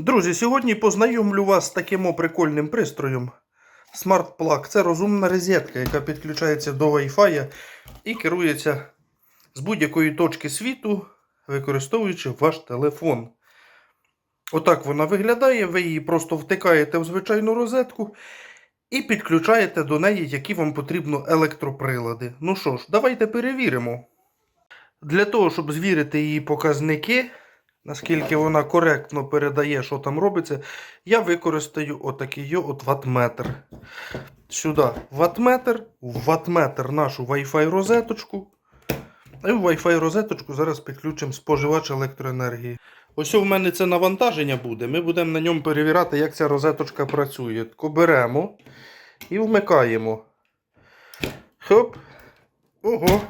Друзі, сьогодні познайомлю вас з таким прикольним пристроєм. Smart Plug. Це розумна розетка, яка підключається до Wi-Fi і керується з будь-якої точки світу, використовуючи ваш телефон. Отак вона виглядає. Ви її просто втикаєте в звичайну розетку і підключаєте до неї, які вам потрібно електроприлади. Ну що ж, давайте перевіримо. Для того, щоб звірити її показники, наскільки вона коректно передає, що там робиться, я використаю отакий от ватметр. Сюди ватметр, в ватметр нашу Wi-Fi розеточку. І в Wi-Fi розеточку зараз підключимо споживач електроенергії. Ось у мене це навантаження буде. Ми будемо на ньому перевіряти, як ця розеточка працює. Беремо і вмикаємо. Хоп. Ого.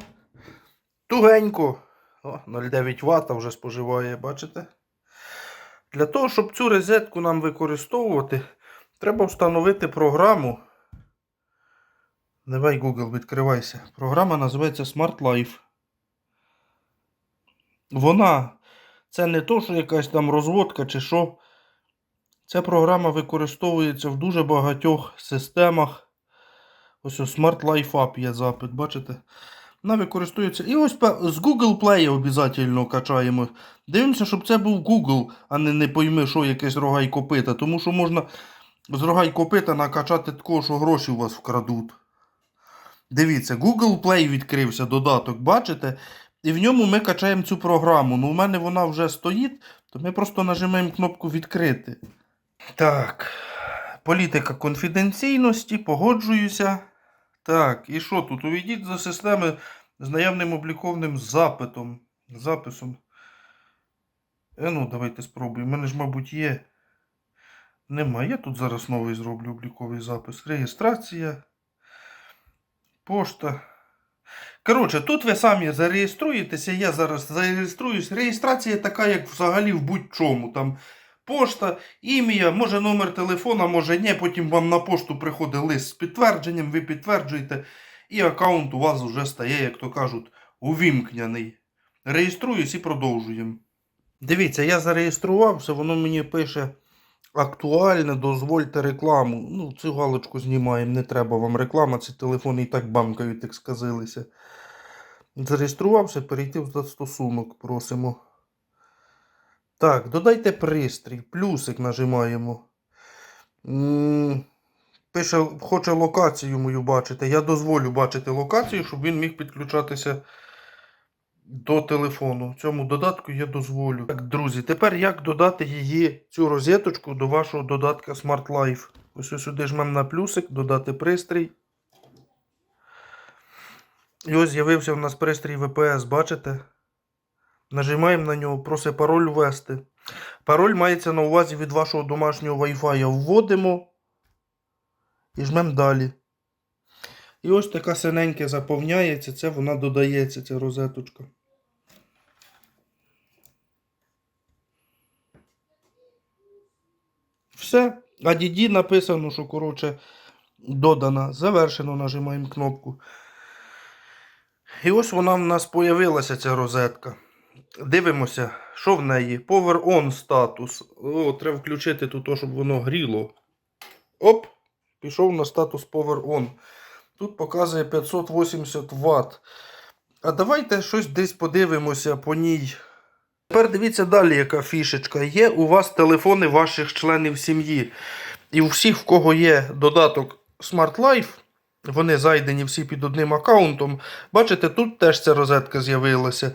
Тугенько. О, 0,9 Вт вже споживає, бачите? Для того, щоб цю розетку нам використовувати, треба встановити програму. Давай Google, відкривайся. Програма називається Smart Life. Вона це не то, що якась там розводка чи що. Ця програма використовується в дуже багатьох системах. Ось ось Smart Life App є запит, бачите? Вона використовується. І ось з Google Play обов'язково качаємо. Дивимося, щоб це був Google, а не не пойми, що якесь рога й копита. Тому що можна з рога й копита накачати такого, що гроші у вас вкрадуть. Дивіться, Google Play відкрився додаток, бачите? І в ньому ми качаємо цю програму. Ну, у мене вона вже стоїть, то ми просто нажимаємо кнопку відкрити. Так. Політика конфіденційності, погоджуюся. Так, і що тут? Увійдіть до системи з наявним обліковним запитом. Записом. Е, ну, давайте спробуємо. У мене ж, мабуть, є. Нема. Я тут зараз новий зроблю обліковий запис. Реєстрація. Пошта. Коротше, тут ви самі зареєструєтеся, я зараз зареєструюсь. Реєстрація така, як взагалі в будь-чому. Там пошта, ім'я, може номер телефона, може ні. Потім вам на пошту приходить лист з підтвердженням, ви підтверджуєте, і аккаунт у вас вже стає, як то кажуть, увімкнений. Реєструюсь і продовжуємо. Дивіться, я зареєструвався, воно мені пише актуальне, дозвольте рекламу. Ну, цю галочку знімаємо, не треба вам реклама, ці телефони і так бамкають, як сказилися. Зареєструвався, перейти в застосунок, просимо. Так, додайте пристрій, плюсик нажимаємо. Пише, хоче локацію мою бачити. Я дозволю бачити локацію, щоб він міг підключатися до телефону. Цьому додатку я дозволю. Так, друзі, тепер як додати її, цю розеточку до вашого додатка Smart Life. Ось сюди жмемо на плюсик, додати пристрій. І ось з'явився у нас пристрій VPS, бачите? Нажимаємо на нього, просить пароль ввести. Пароль мається на увазі від вашого домашнього Wi-Fi. Вводимо і жмемо далі. І ось така синеньке заповняється, це вона додається, ця розеточка. Все. А DD написано, що коротше додана. Завершено нажимаємо кнопку. І ось вона в нас появилася ця розетка. Дивимося, що в неї. Power on статус. О, треба включити тут, щоб воно гріло. Оп! Пішов на статус Power On. Тут показує 580 Вт. А давайте щось десь подивимося по ній. Тепер дивіться далі, яка фішечка. Є у вас телефони ваших членів сім'ї. І у всіх, в кого є додаток Smart Life, вони зайдені всі під одним аккаунтом. Бачите, тут теж ця розетка з'явилася.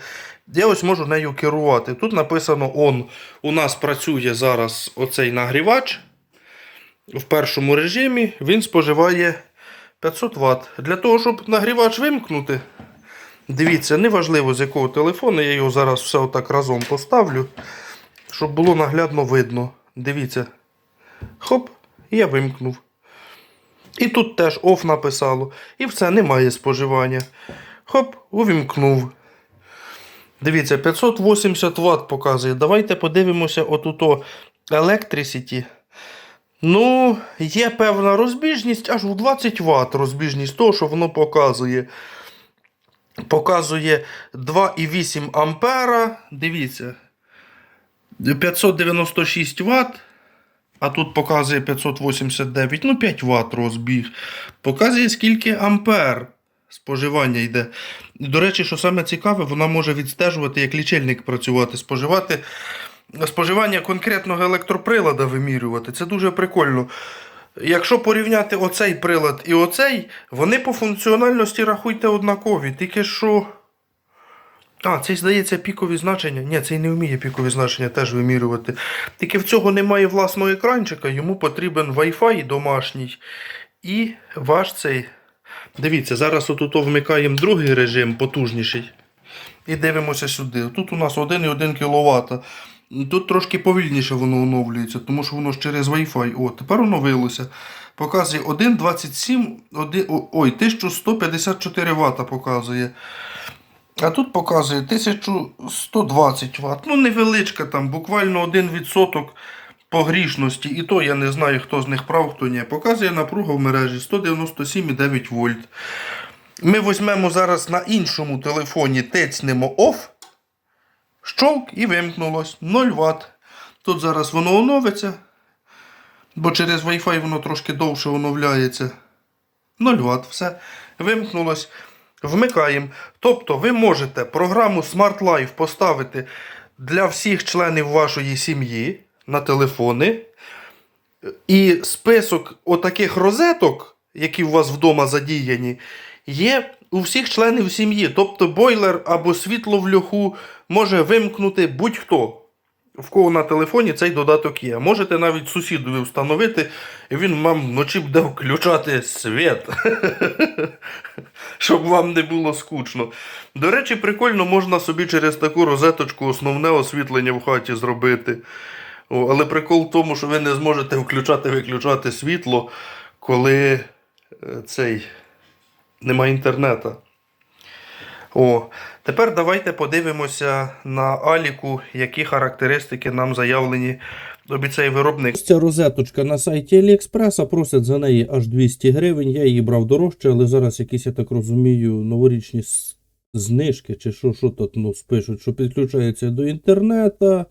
Я ось можу нею керувати. Тут написано On. У нас працює зараз оцей нагрівач. В першому режимі він споживає 500 Вт. Для того, щоб нагрівач вимкнути, дивіться, неважливо з якого телефону, я його зараз все отак разом поставлю, щоб було наглядно видно. Дивіться. Хоп, я вимкнув. І тут теж OFF написало. І все, немає споживання. Хоп, увімкнув. Дивіться, 580 Вт показує. Давайте подивимося отуто Electricity. Ну, є певна розбіжність, аж у 20 Вт розбіжність того, що воно показує. Показує 2,8 ампера. Дивіться. 596 Вт, а тут показує 589, ну 5 Вт розбіг. Показує скільки ампер споживання йде. До речі, що саме цікаве, вона може відстежувати, як лічильник працювати, споживати споживання конкретного електроприлада вимірювати. Це дуже прикольно. Якщо порівняти оцей прилад і оцей, вони по функціональності рахуйте однакові. Тільки що. А, цей здається пікові значення. Ні, цей не вміє пікові значення теж вимірювати. Тільки в цього немає власного екранчика, йому потрібен Wi-Fi домашній. І ваш цей. Дивіться, зараз отут вмикаємо другий режим, потужніший. І дивимося сюди. Тут у нас 1,1 кВт. Тут трошки повільніше воно оновлюється, тому що воно ж через Wi-Fi. О, тепер оновилося. Показує 1,27, один- ой, 1154 Вт показує. А тут показує 1120 Вт. Ну, невеличка там, буквально 1% погрішності. І то я не знаю, хто з них прав, хто ні. Показує напруга в мережі 197,9 вольт. Ми візьмемо зараз на іншому телефоні, тецнемо OFF. Щолк і вимкнулось 0 Вт. Тут зараз воно оновиться, бо через Wi-Fi воно трошки довше оновляється. 0 Вт, все. Вимкнулось. Вмикаємо. Тобто ви можете програму Smart Life поставити для всіх членів вашої сім'ї на телефони. І список отаких розеток, які у вас вдома задіяні, є у всіх членів сім'ї. Тобто бойлер або світло в льоху може вимкнути будь-хто. В кого на телефоні цей додаток є. Можете навіть сусідові встановити, і він вам вночі буде включати світ. Щоб вам не було скучно. До речі, прикольно можна собі через таку розеточку основне освітлення в хаті зробити. О, але прикол в тому, що ви не зможете включати-виключати світло, коли е, цей немає інтернету. О, тепер давайте подивимося на Аліку, які характеристики нам заявлені обіцяє виробник. Ця розеточка на сайті Аліекспреса просять за неї аж 200 гривень. Я її брав дорожче, але зараз якісь, я так розумію, новорічні знижки чи що, що тут ну, спишуть, що підключається до інтернету.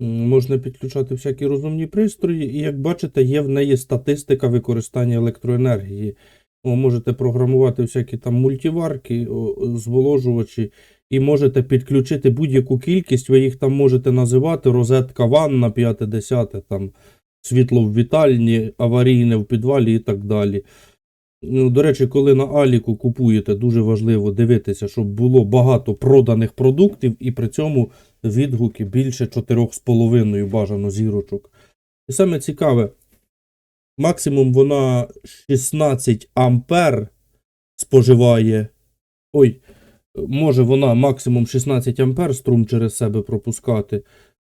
Можна підключати всякі розумні пристрої, і як бачите, є в неї статистика використання електроенергії. О, можете програмувати всякі там мультиварки, зволожувачі, і можете підключити будь-яку кількість, ви їх там можете називати розетка ванна, 5-10, там світло в вітальні, аварійне в підвалі і так далі. Ну, до речі, коли на Аліку купуєте, дуже важливо дивитися, щоб було багато проданих продуктів, і при цьому відгуки більше 4,5 бажано зірочок. І саме цікаве, максимум вона 16 ампер споживає. Ой, може вона максимум 16 ампер струм через себе пропускати.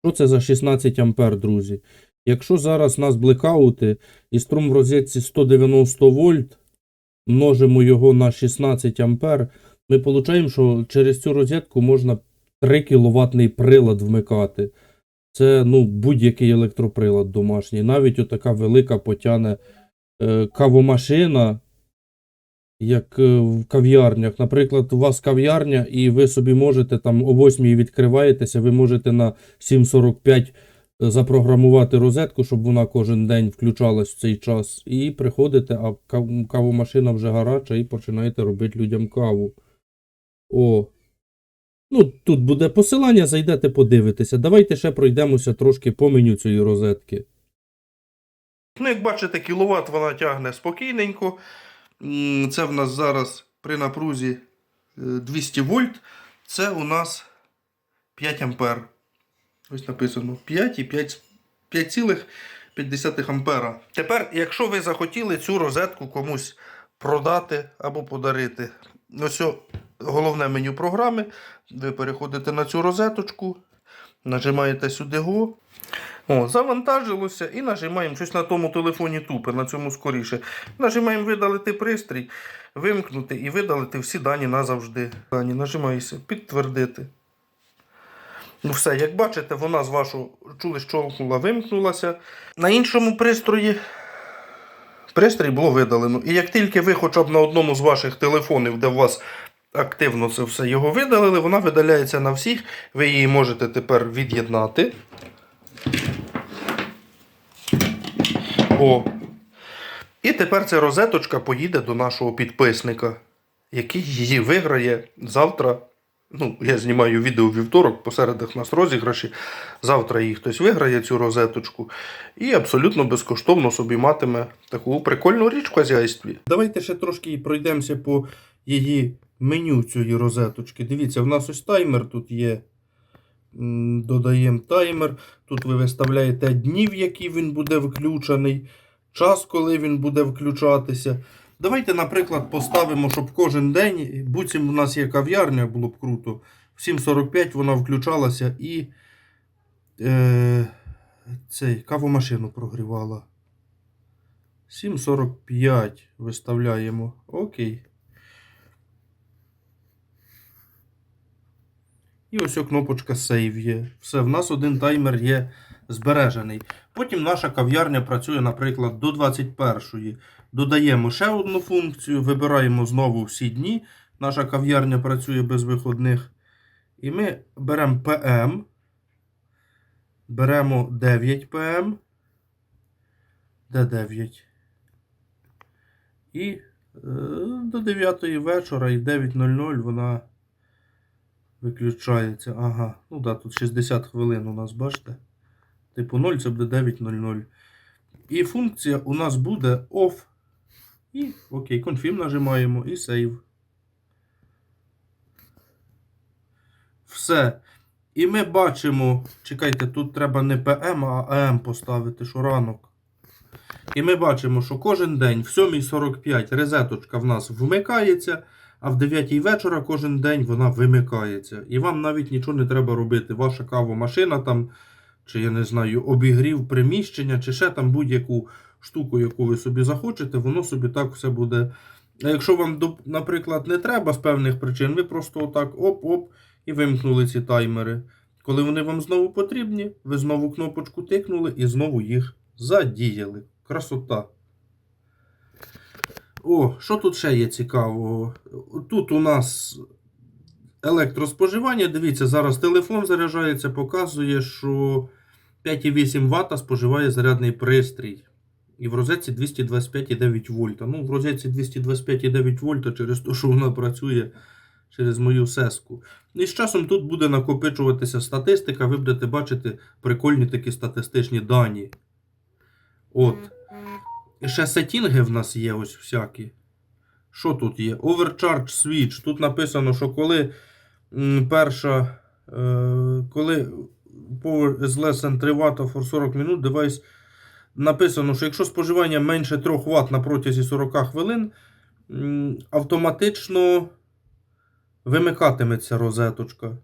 Що це за 16 ампер, друзі? Якщо зараз у нас блекаути і струм в розетці 190 вольт, множимо його на 16 ампер, ми отримаємо, що через цю розетку можна 3 кВт прилад вмикати. Це ну, будь-який електроприлад домашній. Навіть отака велика потяне е, кавомашина, як е, в кав'ярнях. Наприклад, у вас кав'ярня, і ви собі можете там о 8 відкриваєтеся, ви можете на 7.45 запрограмувати розетку, щоб вона кожен день включалась в цей час. І приходите, а кав- кавомашина вже гаряча, і починаєте робити людям каву. О. Ну, тут буде посилання, зайдете, подивитеся. Давайте ще пройдемося трошки по меню цієї розетки. Ну, як бачите, кіловат вона тягне спокійненько. Це в нас зараз при напрузі е, 200 вольт. Це у нас 5 ампер. Ось написано 5 і 5,5 ампера. Тепер, якщо ви захотіли цю розетку комусь продати або подарити, ось головне меню програми. Ви переходите на цю розеточку, нажимаєте сюди Go. О, завантажилося і нажимаємо щось на тому телефоні тупе, на цьому скоріше. Нажимаємо видалити пристрій, вимкнути і видалити всі дані назавжди. Дані нажимаєшся, підтвердити. Ну все, як бачите, вона з вашого чули, щолкнула, вимкнулася. На іншому пристрої пристрій було видалено. І як тільки ви хоча б на одному з ваших телефонів, де у вас активно це все його видалили, вона видаляється на всіх. Ви її можете тепер від'єднати. О. І тепер ця розеточка поїде до нашого підписника, який її виграє завтра. Ну, я знімаю відео вівторок, посередах нас розіграші. Завтра її хтось виграє цю розеточку і абсолютно безкоштовно собі матиме таку прикольну річ в хазяйстві. Давайте ще трошки пройдемося по її меню цієї розеточки. Дивіться, в нас ось таймер тут є. Додаємо таймер. Тут ви виставляєте дні, в які він буде включений, час, коли він буде включатися. Давайте, наприклад, поставимо, щоб кожен день, буцім у нас є кав'ярня, було б круто. В 7.45 вона включалася і е, цей, кавомашину прогрівала. 7.45 виставляємо. Окей. І ось кнопочка Save є. Все, в нас один таймер є збережений. Потім наша кав'ярня працює, наприклад, до 21-ї. Додаємо ще одну функцію, вибираємо знову всі дні. Наша кав'ярня працює без виходних. І ми беремо PM. Беремо 9 PM. Де 9? І е, до 9 вечора і 9.00 вона виключається. Ага, ну да, тут 60 хвилин у нас, бачите? Типу 0 це буде 9.00. І функція у нас буде off. І окей, confirm нажимаємо і save. Все. І ми бачимо, чекайте, тут треба не PM, а AM поставити, що ранок. І ми бачимо, що кожен день в 7.45 резеточка в нас вмикається, а в 9 вечора кожен день вона вимикається. І вам навіть нічого не треба робити. Ваша кавомашина там, чи я не знаю, обігрів приміщення, чи ще там будь-яку штуку, яку ви собі захочете, воно собі так все буде. А якщо вам, наприклад, не треба з певних причин, ви просто отак оп-оп і вимкнули ці таймери. Коли вони вам знову потрібні, ви знову кнопочку тикнули і знову їх задіяли. Красота. О, що тут ще є цікавого? Тут у нас електроспоживання. Дивіться, зараз телефон заряджається, показує, що 5,8 Вт споживає зарядний пристрій. І в розетці 225,9 вольта. Ну, в розетці 225,9 вольта через те, що вона працює через мою сеску. І з часом тут буде накопичуватися статистика, ви будете бачити прикольні такі статистичні дані. От. Ще сетінги в нас є ось всякі. Що тут є? Overcharge switch. Тут написано, що коли перша. Е, коли power is less than 3 Вт for 40 минут, девайс написано, що якщо споживання менше 3 Вт на протязі 40 хвилин, автоматично вимикатиметься розеточка.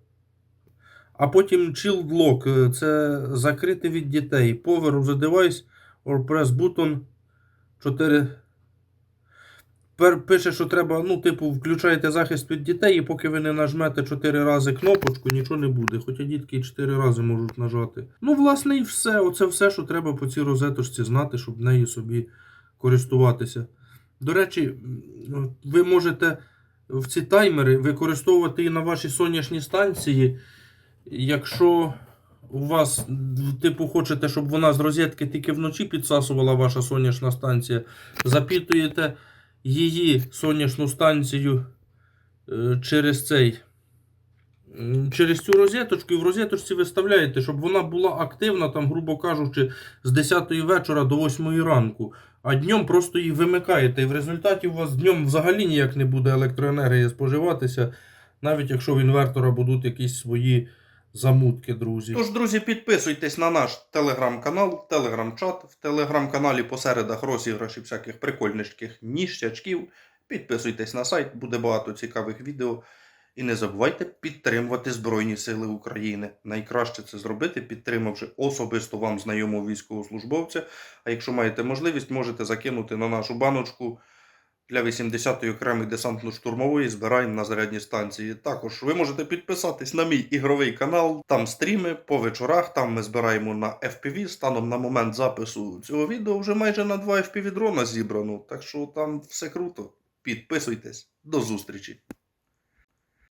А потім Child lock е, це закрити від дітей. Power of the device or press button 4. Пише, що треба, ну, типу, включаєте захист від дітей, і поки ви не нажмете 4 рази кнопочку, нічого не буде. Хоча дітки 4 рази можуть нажати. Ну, власне, і все. Оце все, що треба по цій розеточці знати, щоб нею собі користуватися. До речі, ви можете в ці таймери використовувати і на ваші сонячні станції, якщо у вас, типу, хочете, щоб вона з розетки тільки вночі підсасувала ваша сонячна станція, запитуєте її сонячну станцію е, через цей. Через цю розеточку і в розеточці виставляєте, щоб вона була активна, там, грубо кажучи, з 10 вечора до 8 ранку. А днем просто її вимикаєте. І в результаті у вас днем взагалі ніяк не буде електроенергія споживатися, навіть якщо в інвертора будуть якісь свої замутки, друзі. Тож, друзі, підписуйтесь на наш телеграм-канал, телеграм-чат. В телеграм-каналі посередах розіграші всяких прикольничких ніштячків. Підписуйтесь на сайт, буде багато цікавих відео. І не забувайте підтримувати Збройні Сили України. Найкраще це зробити, підтримавши особисто вам знайомого військовослужбовця. А якщо маєте можливість, можете закинути на нашу баночку для 80-ї окремої десантно-штурмової збираємо на зарядні станції. Також ви можете підписатись на мій ігровий канал. Там стріми по вечорах. Там ми збираємо на FPV. Станом на момент запису цього відео вже майже на 2 FPV дрона зібрано. Так що там все круто. Підписуйтесь. До зустрічі!